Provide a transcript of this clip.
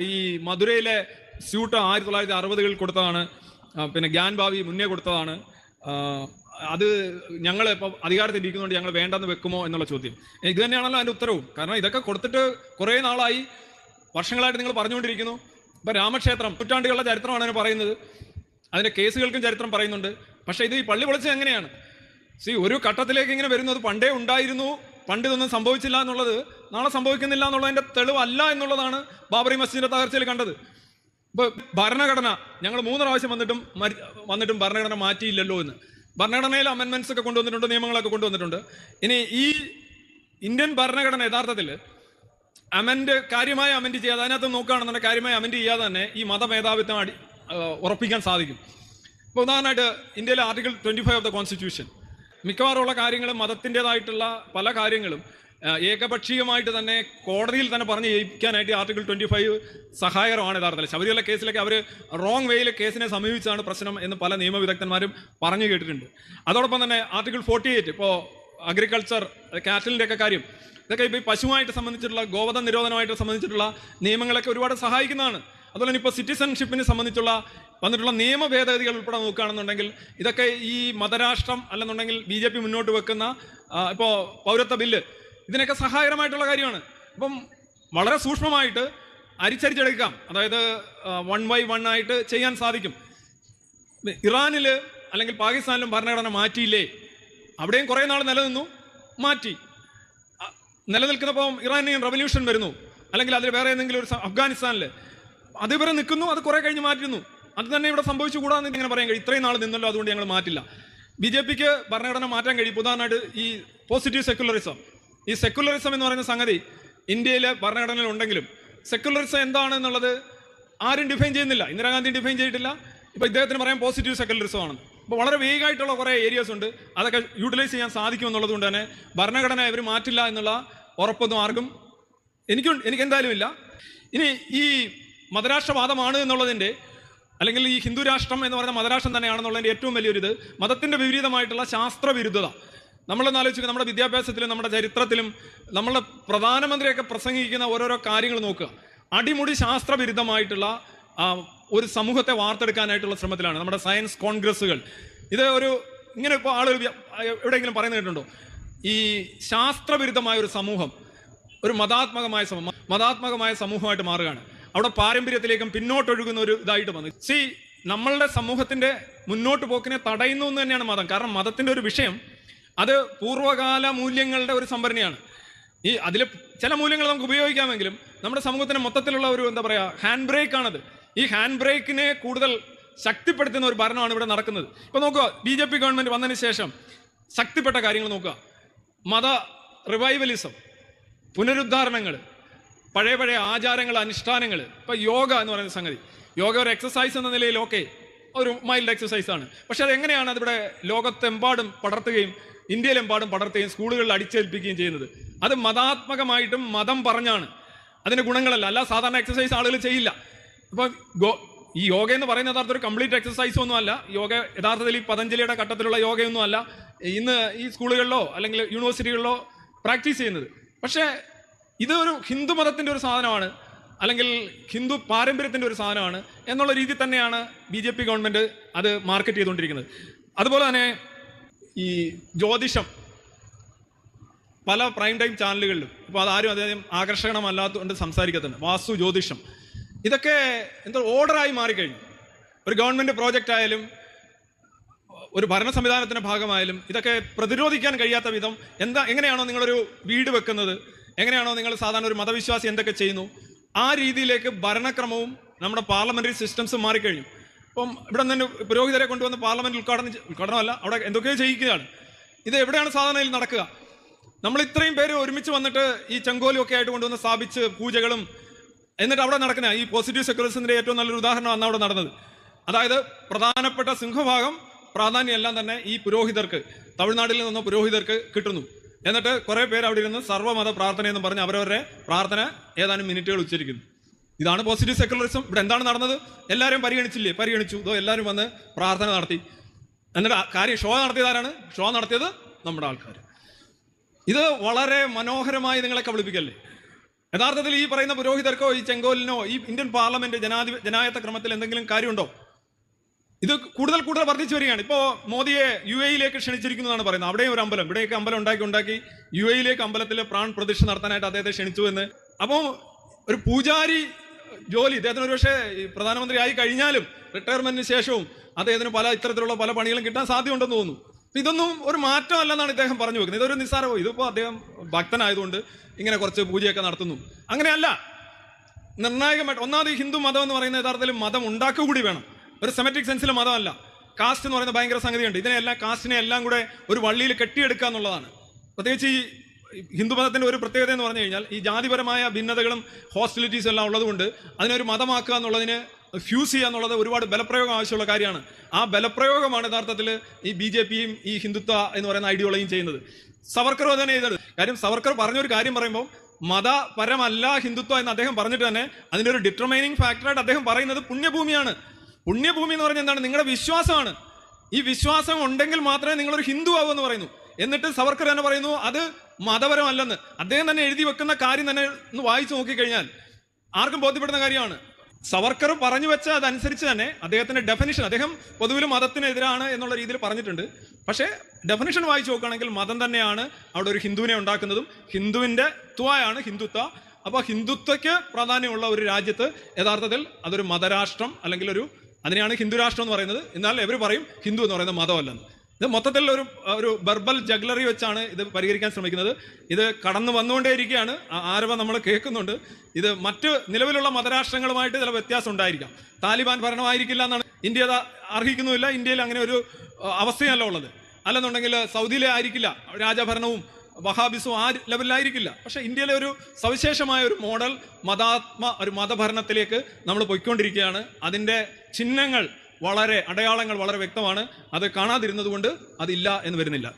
ഈ മധുരയിലെ സ്യൂട്ട് ആയിരത്തി തൊള്ളായിരത്തി അറുപതുകളിൽ കൊടുത്തതാണ്. പിന്നെ ഗ്യാൻ ഭാവി മുന്നേ കൊടുത്തതാണ്. അത് ഞങ്ങൾ ഇപ്പോൾ അധികാരത്തിൽ ഇരിക്കുന്നതുകൊണ്ട് ഞങ്ങൾ വേണ്ടെന്ന് വെക്കുമോ എന്നുള്ള ചോദ്യം. ഇത് തന്നെയാണല്ലോ അതിന്റെ ഉത്തരവും. കാരണം ഇതൊക്കെ കൊടുത്തിട്ട് കുറേ നാളായി വർഷങ്ങളായിട്ട് നിങ്ങൾ പറഞ്ഞുകൊണ്ടിരിക്കുന്നു. ഇപ്പൊ രാമക്ഷേത്രം നൂറ്റാണ്ടുകളുടെ ചരിത്രമാണ് അതിന് പറയുന്നത്. അതിന്റെ കേസുകൾക്കും ചരിത്രം പറയുന്നുണ്ട്. പക്ഷേ ഇത് ഈ പള്ളി പൊളിച്ചത് എങ്ങനെയാണ്? സി ഒരു ഘട്ടത്തിലേക്ക് ഇങ്ങനെ വരുന്നത് പണ്ടേ ഉണ്ടായിരുന്നു. പണ്ട് ഇതൊന്നും സംഭവിച്ചില്ല എന്നുള്ളത് നാളെ സംഭവിക്കുന്നില്ല എന്നുള്ളതിന്റെ തെളിവല്ല എന്നുള്ളതാണ് ബാബറി മസ്ജിദിന്റെ തകർച്ചയിൽ കണ്ടത്. ഇപ്പോൾ ഭരണഘടന ഞങ്ങൾ മൂന്ന് പ്രാവശ്യം വന്നിട്ടും വന്നിട്ടും ഭരണഘടന മാറ്റിയില്ലല്ലോ എന്ന്. ഭരണഘടനയിൽ അമെൻമെൻസ് ഒക്കെ കൊണ്ടുവന്നിട്ടുണ്ട് നിയമങ്ങളൊക്കെ കൊണ്ടുവന്നിട്ടുണ്ട്. ഇനി ഈ ഇന്ത്യൻ ഭരണഘടന യഥാർത്ഥത്തിൽ അമെൻഡ് കാര്യമായി അമെൻഡ് ചെയ്യാതെ അതിനകത്ത് നോക്കുകയാണെന്നുണ്ടെങ്കിൽ കാര്യമായി അമെൻഡ് ചെയ്യാതെ തന്നെ ഈ മതമേധാവിത്വം അടി ഉറപ്പിക്കാൻ സാധിക്കും. ഇപ്പോൾ ഉദാഹരണമായിട്ട് ഇന്ത്യയിലെ article twenty five of the constitution മിക്കവാറുമുള്ള കാര്യങ്ങളും മതത്തിന്റെതായിട്ടുള്ള പല കാര്യങ്ങളും ഏകപക്ഷീയമായിട്ട് തന്നെ കോടതിയിൽ തന്നെ പറഞ്ഞ് ജയിക്കാനായിട്ട് ആർട്ടിക്കിൾ ട്വന്റി ഫൈവ് സഹായകരമാണ് യഥാർത്ഥത്തിൽ. ശബരിമല കേസിലൊക്കെ അവർ റോങ് വേയിൽ കേസിനെ സമീപിച്ചാണ് പ്രശ്നം എന്ന് പല നിയമവിദഗ്ധന്മാരും പറഞ്ഞു കേട്ടിട്ടുണ്ട്. അതോടൊപ്പം തന്നെ ആർട്ടിക്കിൾ ഫോർട്ടി എയ്റ്റ് ഇപ്പോൾ അഗ്രികൾച്ചർ കാറ്റലിന്റെ ഒക്കെ കാര്യം ഇതൊക്കെ ഇപ്പോൾ പശുവായിട്ട് സംബന്ധിച്ചിട്ടുള്ള ഗോവധ നിരോധനമായിട്ട് സംബന്ധിച്ചിട്ടുള്ള നിയമങ്ങളൊക്കെ ഒരുപാട് സഹായിക്കുന്നതാണ്. അതുപോലെ തന്നെ ഇപ്പോൾ സിറ്റിസൺഷിപ്പിനെ സംബന്ധിച്ചുള്ള വന്നിട്ടുള്ള നിയമ ഭേദഗതികൾ ഉൾപ്പെടെ നോക്കുകയാണെന്നുണ്ടെങ്കിൽ ഇതൊക്കെ ഈ മതരാഷ്ട്രം അല്ലെന്നുണ്ടെങ്കിൽ ബി ജെ പി മുന്നോട്ട് വെക്കുന്ന ഇപ്പോൾ പൗരത്വ ബില്ല് ഇതിനൊക്കെ സഹായകരമായിട്ടുള്ള കാര്യമാണ്. അപ്പം വളരെ സൂക്ഷ്മമായിട്ട് അരിച്ചരിച്ചെടുക്കാം. അതായത് വൺ ബൈ വൺ ആയിട്ട് ചെയ്യാൻ സാധിക്കും. ഇറാനിൽ അല്ലെങ്കിൽ പാകിസ്ഥാനിലും ഭരണഘടന മാറ്റിയില്ലേ? അവിടെയും കുറേ നാൾ നിലനിന്നു മാറ്റി. നിലനിൽക്കുന്നപ്പം നിലനിൽക്കുന്നപ്പോൾ ഇറാനിയൻ റവല്യൂഷൻ വരുന്നു. അല്ലെങ്കിൽ അതിൽ വേറെ ഏതെങ്കിലും ഒരു അഫ്ഗാനിസ്ഥാനിൽ അത് ഇവരെ നിൽക്കുന്നു അത് കുറെ കഴിഞ്ഞ് മാറ്റുന്നു അത് തന്നെ ഇവിടെ സംഭവിച്ചു കൂടാന്ന് ഇങ്ങനെ പറയാൻ കഴിയും. ഇത്രയും നാൾ നിന്നല്ലോ അതുകൊണ്ട് ഞങ്ങൾ മാറ്റില്ല. ബി ജെ പിക്ക് ഭരണഘടന മാറ്റാൻ കഴിയും. ഉദാഹരണമായിട്ട് ഈ പോസിറ്റീവ് സെക്യുലറിസം ഈ സെക്യുലറിസം എന്ന് പറയുന്ന സംഗതി ഇന്ത്യയിലെ ഭരണഘടനയിൽ ഉണ്ടെങ്കിലും സെക്യുലറിസം എന്താണ് എന്നുള്ളത് ആരും ഡിഫൈൻ ചെയ്യുന്നില്ല. ഇന്ദിരാഗാന്ധി ഡിഫൈൻ ചെയ്തിട്ടില്ല. ഇപ്പൊ ഇദ്ദേഹത്തിന് പറയാൻ പോസിറ്റീവ് സെക്യുലറിസം ആണ്. അപ്പോൾ വളരെ വേഗമായിട്ടുള്ള കുറേ ഏരിയസ് ഉണ്ട്. അതൊക്കെ യൂട്ടിലൈസ് ചെയ്യാൻ സാധിക്കും എന്നുള്ളത് കൊണ്ട് തന്നെ ഭരണഘടന ഇവർ മാറ്റില്ല എന്നുള്ള ഉറപ്പൊന്നും ആർക്കും എനിക്കും എനിക്ക് എന്തായാലും ഇല്ല. ഇനി ഈ മതരാഷ്ട്രവാദമാണ് എന്നുള്ളതിന്റെ അല്ലെങ്കിൽ ഈ ഹിന്ദു രാഷ്ട്രം എന്ന് പറയുന്ന മതരാഷ്ട്രം തന്നെയാണെന്നുള്ളതിന്റെ ഏറ്റവും വലിയൊരു ഇത് മതത്തിന്റെ വിപരീതമായിട്ടുള്ള ശാസ്ത്രവിരുദ്ധത. നമ്മളൊന്ന് ആലോചിക്കുക നമ്മുടെ വിദ്യാഭ്യാസത്തിലും നമ്മുടെ ചരിത്രത്തിലും നമ്മളെ പ്രധാനമന്ത്രിയൊക്കെ പ്രസംഗിക്കുന്ന ഓരോരോ കാര്യങ്ങൾ നോക്കുക. അടിമുടി ശാസ്ത്രവിരുദ്ധമായിട്ടുള്ള ഒരു സമൂഹത്തെ വാർത്തെടുക്കാനായിട്ടുള്ള ശ്രമത്തിലാണ് നമ്മുടെ സയൻസ് കോൺഗ്രസ്സുകൾ. ഇത് ഒരു ഇങ്ങനെ ഇപ്പോൾ ആളുകൾ എവിടെയെങ്കിലും പറയുന്നത് കേട്ടിട്ടുണ്ടോ? ഈ ശാസ്ത്രവിരുദ്ധമായ ഒരു സമൂഹം ഒരു മതാത്മകമായ സമൂഹം മതാത്മകമായ സമൂഹമായിട്ട് മാറുകയാണ്. അവിടെ പാരമ്പര്യത്തിലേക്കും പിന്നോട്ടൊഴുകുന്ന ഒരു ഇതായിട്ട് വന്നു. സി നമ്മളുടെ സമൂഹത്തിന്റെ മുന്നോട്ട് പോക്കിനെ തടയുന്നു എന്ന് തന്നെയാണ് മതം. കാരണം മതത്തിന്റെ ഒരു വിഷയം അത് പൂർവകാല മൂല്യങ്ങളുടെ ഒരു സംഭരണിയാണ്. ഈ അതിൽ ചില മൂല്യങ്ങൾ നമുക്ക് ഉപയോഗിക്കാമെങ്കിലും നമ്മുടെ സമൂഹത്തിന് മൊത്തത്തിലുള്ള ഒരു എന്താ പറയാ ഹാൻഡ് ബ്രേക്ക് ആണത്. ഈ ഹാൻഡ് ബ്രേക്കിനെ കൂടുതൽ ശക്തിപ്പെടുത്തുന്ന ഒരു ഭരണമാണ് ഇവിടെ നടക്കുന്നത്. ഇപ്പൊ നോക്കുക ബി ജെ പി ഗവൺമെന്റ് വന്നതിന് ശേഷം ശക്തിപ്പെട്ട കാര്യങ്ങൾ നോക്കുക. മത റിവൈവലിസം പുനരുദ്ധാരണങ്ങൾ പഴയ പഴയ ആചാരങ്ങൾ അനുഷ്ഠാനങ്ങൾ. ഇപ്പം യോഗ എന്ന് പറയുന്ന സംഗതി. യോഗ ഒരു എക്സസൈസ് എന്ന നിലയിൽ ഓക്കെ ഒരു മൈൽഡ് എക്സസൈസ് ആണ്. പക്ഷേ അതെങ്ങനെയാണ് അതിവിടെ ലോകത്തെമ്പാടും പടർത്തുകയും ഇന്ത്യയിലെമ്പാടും പടർത്തുകയും സ്കൂളുകളിൽ അടിച്ചേൽപ്പിക്കുകയും ചെയ്യുന്നത്? അത് മതാത്മകമായിട്ടും മതം പറഞ്ഞാണ്. അതിന്റെ ഗുണങ്ങളല്ല. അല്ല സാധാരണ എക്സസൈസ് ആളുകൾ ചെയ്യില്ല. അപ്പം ഗോ- ഈ യോഗ എന്ന് പറയുന്ന യഥാർത്ഥ ഒരു കംപ്ലീറ്റ് എക്സസൈസ് ഒന്നും അല്ല. യോഗ യഥാർത്ഥത്തിൽ ഈ പതഞ്ജലിയുടെ ഘട്ടത്തിലുള്ള യോഗയൊന്നും അല്ല. ഇന്ന് ഈ സ്കൂളുകളിലോ അല്ലെങ്കിൽ യൂണിവേഴ്സിറ്റികളിലോ പ്രാക്ടീസ് ചെയ്യുന്നത്. പക്ഷേ ഇത് ഒരു ഹിന്ദു മതത്തിന്റെ ഒരു സാധനമാണ് അല്ലെങ്കിൽ ഹിന്ദു പാരമ്പര്യത്തിന്റെ ഒരു സാധനമാണ് എന്നുള്ള രീതിയിൽ തന്നെയാണ് ബി ജെ പി ഗവൺമെന്റ് അത് മാർക്കറ്റ് ചെയ്തുകൊണ്ടിരിക്കുന്നത്. അതുപോലെ തന്നെ ഈ ജ്യോതിഷം പല പ്രൈം ടൈം ചാനലുകളിലും ഇപ്പോൾ അതാരും അദ്ദേഹം ആകർഷകമല്ലാത്തതുകൊണ്ട് സംസാരിക്കത്തുണ്ട്. വാസ്തു ജ്യോതിഷം. ഇതൊക്കെ എന്തോ ഓർഡറായി മാറിക്കഴിഞ്ഞു. ഒരു ഗവൺമെന്റ് പ്രോജക്റ്റ് ആയാലും ഒരു ഭരണ സംവിധാനത്തിന്റെ ഭാഗമായാലും ഇതൊക്കെ പ്രതിരോധിക്കാൻ കഴിയാത്ത വിധം എന്താ എങ്ങനെയാണോ നിങ്ങളൊരു വീട് വെക്കുന്നത് എങ്ങനെയാണോ നിങ്ങൾ സാധാരണ ഒരു മതവിശ്വാസി എന്തൊക്കെ ചെയ്യുന്നു? ആ രീതിയിലേക്ക് ഭരണക്രമവും നമ്മുടെ പാർലമെന്ററി സിസ്റ്റംസും മാറിക്കഴിഞ്ഞു. അപ്പം ഇവിടെ നിന്ന് പുരോഹിതരെ കൊണ്ടുവന്ന് പാർലമെന്റ് ഉദ്ഘാടനം ഉദ്ഘാടനമല്ല അവിടെ എന്തൊക്കെയോ ചെയ്യിക്കുകയാണ്. ഇത് എവിടെയാണ് സാധാരണയിൽ നടക്കുക? നമ്മൾ ഇത്രയും പേര് ഒരുമിച്ച് വന്നിട്ട് ഈ ചെങ്കോലും ഒക്കെ ആയിട്ട് കൊണ്ടുവന്ന് സ്ഥാപിച്ച് പൂജകളും എന്നിട്ട് അവിടെ നടക്കുന്ന ഈ പോസിറ്റീവ് സെക്യുലറിസത്തിന്റെ ഏറ്റവും നല്ലൊരു ഉദാഹരണം അന്ന് അവിടെ നടന്നത്. അതായത് പ്രധാനപ്പെട്ട സിംഹഭാഗം പ്രാധാന്യം എല്ലാം തന്നെ ഈ പുരോഹിതർക്ക് തമിഴ്നാട്ടിൽ നിന്ന് പുരോഹിതർക്ക് കിട്ടുന്നു. എന്നിട്ട് കുറെ പേര് അവിടെ ഇരുന്ന് സർവമത പ്രാർത്ഥന എന്ന് പറഞ്ഞ് അവരവരുടെ പ്രാർത്ഥന ഏതാനും മിനിറ്റുകൾ ഉച്ചരിക്കുന്നു. ഇതാണ് പോസിറ്റീവ് സെക്കുലറിസം ഇവിടെ എന്താണ് നടന്നത്? എല്ലാവരും പരിഗണിച്ചില്ലേ? പരിഗണിച്ചു. ഇതോ എല്ലാവരും വന്ന് പ്രാർത്ഥന നടത്തി. എന്നിട്ട് കാര്യം ഷോ നടത്തിയതാരാണ് ഷോ നടത്തിയത് നമ്മുടെ ആൾക്കാർ ഇത് വളരെ മനോഹരമായി നിങ്ങളെ കബളിപ്പിക്കല്ലേ? യഥാർത്ഥത്തിൽ ഈ പറയുന്ന പുരോഹിതർക്കോ ഈ ചെങ്കോലിനോ ഈ ഇന്ത്യൻ പാർലമെന്റ് ജനാധിപ ജനായത്ത ക്രമത്തിൽ എന്തെങ്കിലും കാര്യമുണ്ടോ? ഇത് കൂടുതൽ കൂടുതൽ വർദ്ധിച്ചു വരികയാണ്. ഇപ്പോൾ മോദിയെ യു എയിലേക്ക് ക്ഷണിച്ചിരിക്കുന്നതാണ് പറയുന്നത്. അവിടെയും ഒരു അമ്പലം. ഇവിടെയൊക്കെ അമ്പലം ഉണ്ടാക്കി ഉണ്ടാക്കി യു എയിലേക്ക് അമ്പലത്തിൽ പ്രാൺ പ്രതിഷ്ഠ നടത്താനായിട്ട് അദ്ദേഹത്തെ ക്ഷണിച്ചു എന്ന്. അപ്പോൾ ഒരു പൂജാരി ജോലി അദ്ദേഹത്തിന് ഒരുപക്ഷെ പ്രധാനമന്ത്രി ആയി കഴിഞ്ഞാലും റിട്ടയർമെന്റിന് ശേഷവും അദ്ദേഹത്തിന് പല ഇത്തരത്തിലുള്ള പല പണികളും കിട്ടാൻ സാധ്യതയുണ്ടെന്ന് തോന്നുന്നു. ഇതൊന്നും ഒരു മാറ്റമല്ലെന്നാണ് ഇദ്ദേഹം പറഞ്ഞു വെക്കുന്നത്. ഇതൊരു നിസ്സാരമോ ഇതിപ്പോൾ അദ്ദേഹം ഭക്തനായതുകൊണ്ട് ഇങ്ങനെ കുറച്ച് പൂജയൊക്കെ നടത്തുന്നു. അങ്ങനെയല്ല. നിർണായകമായിട്ട് ഒന്നാമത് ഹിന്ദു മതം എന്ന് പറയുന്ന യഥാർത്ഥത്തിൽ മതം ഉണ്ടാക്കുക കൂടി വേണം. ഒരു സെമറ്റിക് സെൻസിൽ മതമല്ല. കാസ്റ്റ് എന്ന് പറയുന്ന ഭയങ്കര സംഗതിയുണ്ട്. ഇതിനെല്ലാം കാസ്റ്റിനെ എല്ലാം കൂടെ ഒരു വള്ളിയിൽ കെട്ടിയെടുക്കുക എന്നുള്ളതാണ്. പ്രത്യേകിച്ച് ഈ ഹിന്ദുമതത്തിന്റെ ഒരു പ്രത്യേകത എന്ന് പറഞ്ഞു കഴിഞ്ഞാൽ ഈ ജാതിപരമായ ഭിന്നതകളും ഹോസ്റ്റലിറ്റീസും എല്ലാം ഉള്ളതുകൊണ്ട് അതിനൊരു മതമാക്കുക എന്നുള്ളതിന് ഫ്യൂസ് ചെയ്യുക എന്നുള്ളത് ഒരുപാട് ബലപ്രയോഗം ആവശ്യമുള്ള കാര്യമാണ്. ആ ബലപ്രയോഗമാണ് യഥാർത്ഥത്തിൽ ഈ ബി ജെ പിയും ഈ ഹിന്ദുത്വ എന്ന് പറയുന്ന ഐഡിയോളജിയും ചെയ്യുന്നത്. സവർക്കർ തന്നെ ചെയ്തത്. കാര്യം സവർക്കർ പറഞ്ഞൊരു കാര്യം പറയുമ്പോൾ മതപരമല്ല ഹിന്ദുത്വം എന്ന് അദ്ദേഹം പറഞ്ഞിട്ട് തന്നെ അതിന്റെ ഒരു ഡിറ്റർമൈനിങ് ഫാക്ടറായിട്ട് അദ്ദേഹം പറയുന്നത് പുണ്യഭൂമിയാണ്. പുണ്യഭൂമി എന്ന് പറഞ്ഞാൽ എന്താണ്? നിങ്ങളുടെ വിശ്വാസമാണ്. ഈ വിശ്വാസം ഉണ്ടെങ്കിൽ മാത്രമേ നിങ്ങളൊരു ഹിന്ദു ആവൂ എന്ന് പറയുന്നു. എന്നിട്ട് സവർക്കർ തന്നെ പറയുന്നു അത് മതപരമല്ലെന്ന്. അദ്ദേഹം തന്നെ എഴുതി വെക്കുന്ന കാര്യം തന്നെ ഒന്ന് വായിച്ചു നോക്കിക്കഴിഞ്ഞാൽ ആർക്കും ബോധ്യപ്പെടുന്ന കാര്യമാണ്. സവർക്കർ പറഞ്ഞു വെച്ച അതനുസരിച്ച് തന്നെ അദ്ദേഹത്തിന്റെ ഡെഫിനിഷൻ അദ്ദേഹം പൊതുവിൽ മതത്തിനെതിരാണ് എന്നുള്ള രീതിയിൽ പറഞ്ഞിട്ടുണ്ട്. പക്ഷേ ഡെഫിനിഷൻ വായിച്ചു നോക്കുകയാണെങ്കിൽ മതം തന്നെയാണ് അവിടെ ഒരു ഹിന്ദുവിനെ ഉണ്ടാക്കുന്നതും. ഹിന്ദുവിന്റെ ത്വായാണ് ഹിന്ദുത്വ. അപ്പോൾ ഹിന്ദുത്വയ്ക്ക് പ്രാധാന്യമുള്ള ഒരു രാജ്യത്ത് യഥാർത്ഥത്തിൽ അതൊരു മതരാഷ്ട്രം അല്ലെങ്കിൽ ഒരു അതിനെയാണ് ഹിന്ദു രാഷ്ട്രം എന്ന് പറയുന്നത്. എന്നാൽ ഇവർ പറയും? ഹിന്ദു എന്ന് പറയുന്നത് മതമല്ലെന്ന്. ഇത് മൊത്തത്തിൽ ഒരു ഒരു ബർബൽ ജഗ്ലറി വെച്ചാണ് ഇത് പരിഹരിക്കാൻ ശ്രമിക്കുന്നത്. ഇത് കടന്നു വന്നുകൊണ്ടേയിരിക്കുകയാണ്. ആരവ നമ്മൾ കേൾക്കുന്നുണ്ട്. ഇത് മറ്റ് നിലവിലുള്ള മതരാഷ്ട്രങ്ങളുമായിട്ട് ചില വ്യത്യാസം ഉണ്ടായിരിക്കാം. താലിബാൻ ഭരണമായിരിക്കില്ല എന്നാണ് ഇന്ത്യ അർഹിക്കുന്നുമില്ല. ഇന്ത്യയിൽ അങ്ങനെ ഒരു അവസ്ഥയല്ല ഉള്ളത്. അല്ലെന്നുണ്ടെങ്കിൽ സൗദിയിലെ ആയിരിക്കില്ല. രാജഭരണവും വഹാബിസും ആ ലെവലിലായിരിക്കില്ല. പക്ഷെ ഇന്ത്യയിലെ ഒരു സവിശേഷമായ ഒരു മോഡൽ മതാത്മ ഒരു മതഭരണത്തിലേക്ക് നമ്മൾ പോയിക്കൊണ്ടിരിക്കുകയാണ്. അതിന്റെ ചിഹ്നങ്ങൾ വളരെ അടയാളങ്ങൾ വളരെ വ്യക്തമാണ്. അത് കാണാതിരുന്നത് കൊണ്ട് അതില്ല എന്ന് വരുന്നില്ല.